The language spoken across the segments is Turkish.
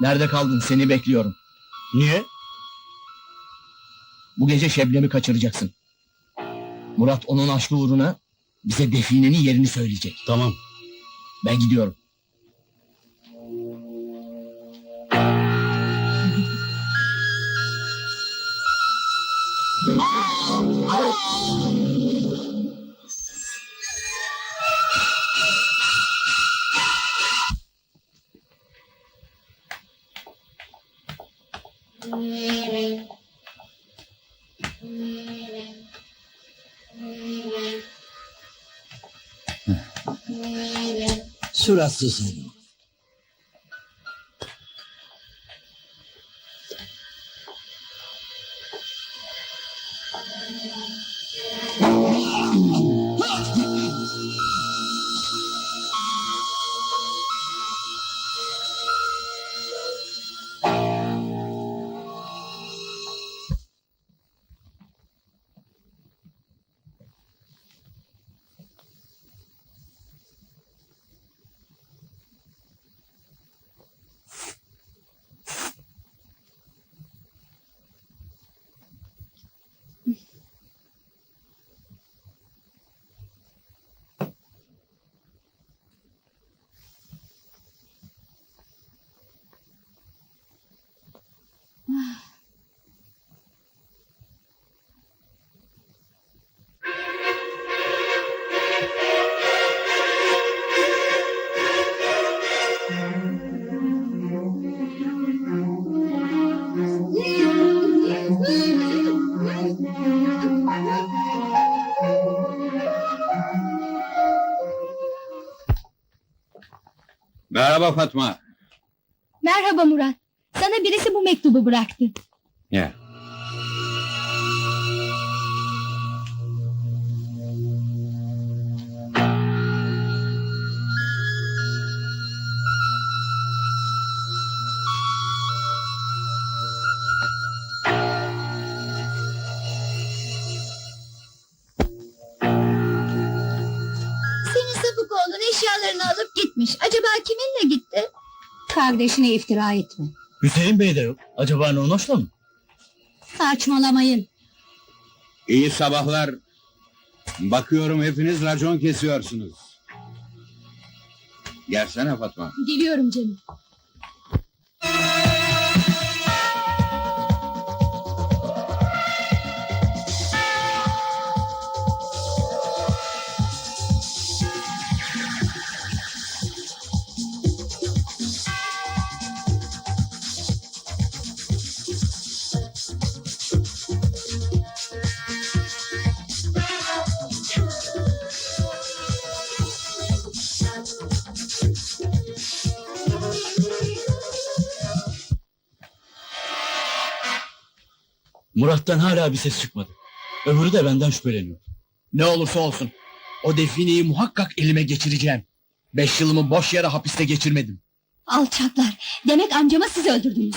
Nerede kaldın? Seni bekliyorum. Niye? Bu gece Şebnem'i kaçıracaksın. Murat onun aşkı uğruna bize definenin yerini söyleyecek. Tamam. Ben gidiyorum. スラスする。Merhaba Fatma. Merhaba Murat. Sana birisi bu mektubu bıraktı. Ya. Eşyalarını alıp gitmiş. Acaba kiminle gitti? Kardeşine iftira etme. Hüseyin Bey de yok. Acaba Nonoş'la mı? Saçmalamayın. İyi sabahlar. Bakıyorum hepiniz racon kesiyorsunuz. Gelsene Fatma. Geliyorum canım. Murat'tan hala bir ses çıkmadı. Öbürü de benden şüpheleniyor. Ne olursa olsun. O defineyi muhakkak elime geçireceğim. Beş yılımı boş yere hapiste geçirmedim. Alçaklar. Demek amcamı siz öldürdünüz.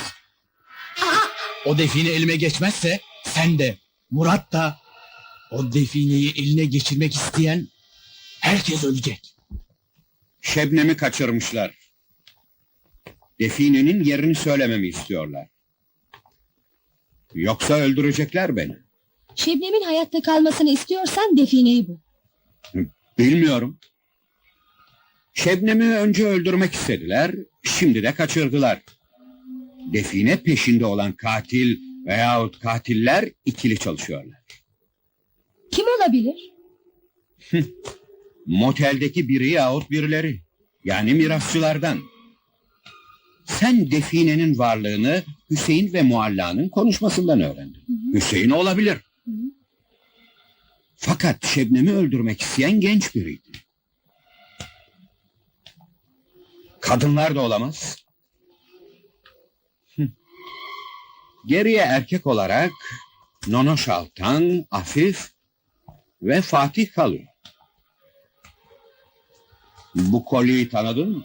O define elime geçmezse sen de Murat da o defineyi eline geçirmek isteyen herkes ölecek. Şebnem'i kaçırmışlar. Definenin yerini söylememi istiyorlar. Yoksa öldürecekler beni. Şebnem'in hayatta kalmasını istiyorsan defineyi bul. Bilmiyorum. Şebnem'i önce öldürmek istediler, şimdi de kaçırdılar. Define peşinde olan katil veyahut katiller ikili çalışıyorlar. Kim olabilir? Moteldeki biri yahut birileri. Yani mirasçılardan. Sen definenin varlığını Hüseyin ve Mualla'nın konuşmasından öğrendin. Hüseyin olabilir. Fakat Şebnem'i öldürmek isteyen genç biriydi. Kadınlar da olamaz. Hı. Geriye erkek olarak Nonoş Altan, Afif ve Fatih kalıyor. Bu kolyeyi tanıdın mı?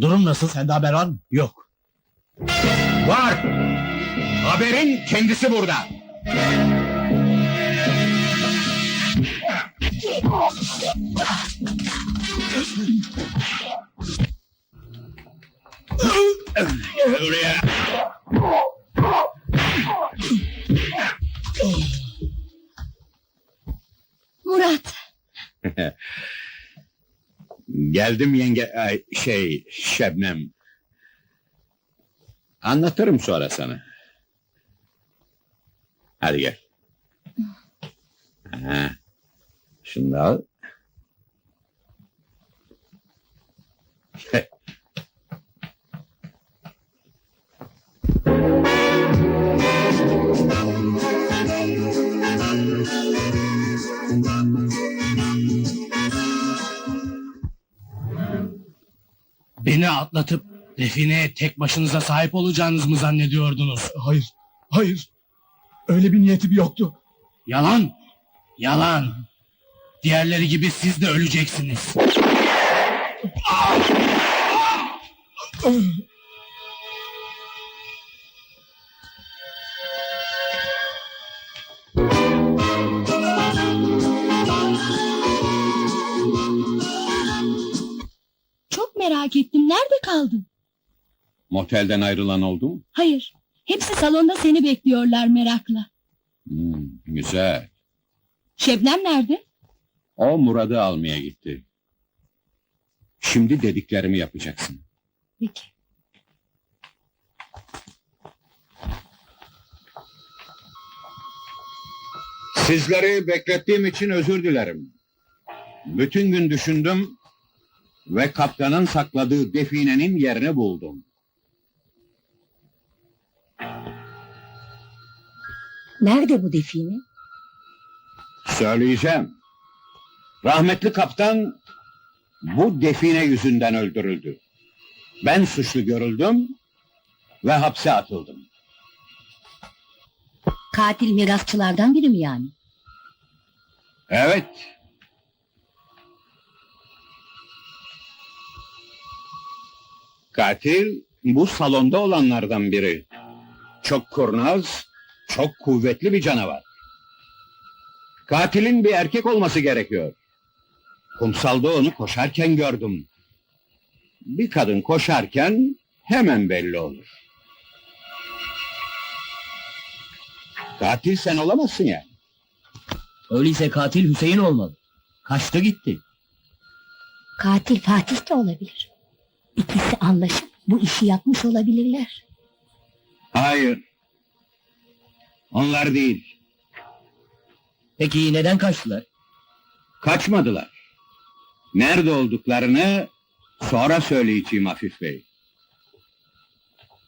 Durum nasıl? Sende haber var mı? Yok. Var. Haberin kendisi burada. Murat. Geldim yenge, ay, şey, Şebnem. Anlatırım sonra sana. Hadi gel. Ha. Şunu da al. Beni atlatıp defineye tek başınıza sahip olacağınız mı zannediyordunuz? Hayır. Hayır. Öyle bir niyetim yoktu. Yalan. Yalan. Diğerleri gibi siz de öleceksiniz. Kaldın? Motelden ayrılan oldu mu? Hayır. Hepsi salonda seni bekliyorlar merakla. Hmm, güzel. Şebnem nerede? O Murat'ı almaya gitti. Şimdi dediklerimi yapacaksın. Peki. Sizleri beklettiğim için özür dilerim. Bütün gün düşündüm ve kaptanın sakladığı definenin yerini buldum. Nerede bu define? Söyleyeceğim. Rahmetli kaptan bu define yüzünden öldürüldü. Ben suçlu görüldüm ve hapse atıldım. Katil mirasçılardan biri mi yani? Evet. Katil bu salonda olanlardan biri. Çok kurnaz, çok kuvvetli bir canavar. Katilin bir erkek olması gerekiyor. Kumsalda onu koşarken gördüm. Bir kadın koşarken hemen belli olur. Katil sen olamazsın yani. Öyleyse katil Hüseyin olmalı. Kaçtı gitti. Katil Fatih de olabilir. İkisi anlaşıp bu işi yapmış olabilirler. Hayır. Onlar değil. Peki neden kaçtılar? Kaçmadılar. Nerede olduklarını sonra söyleyeceğim Hafif Bey.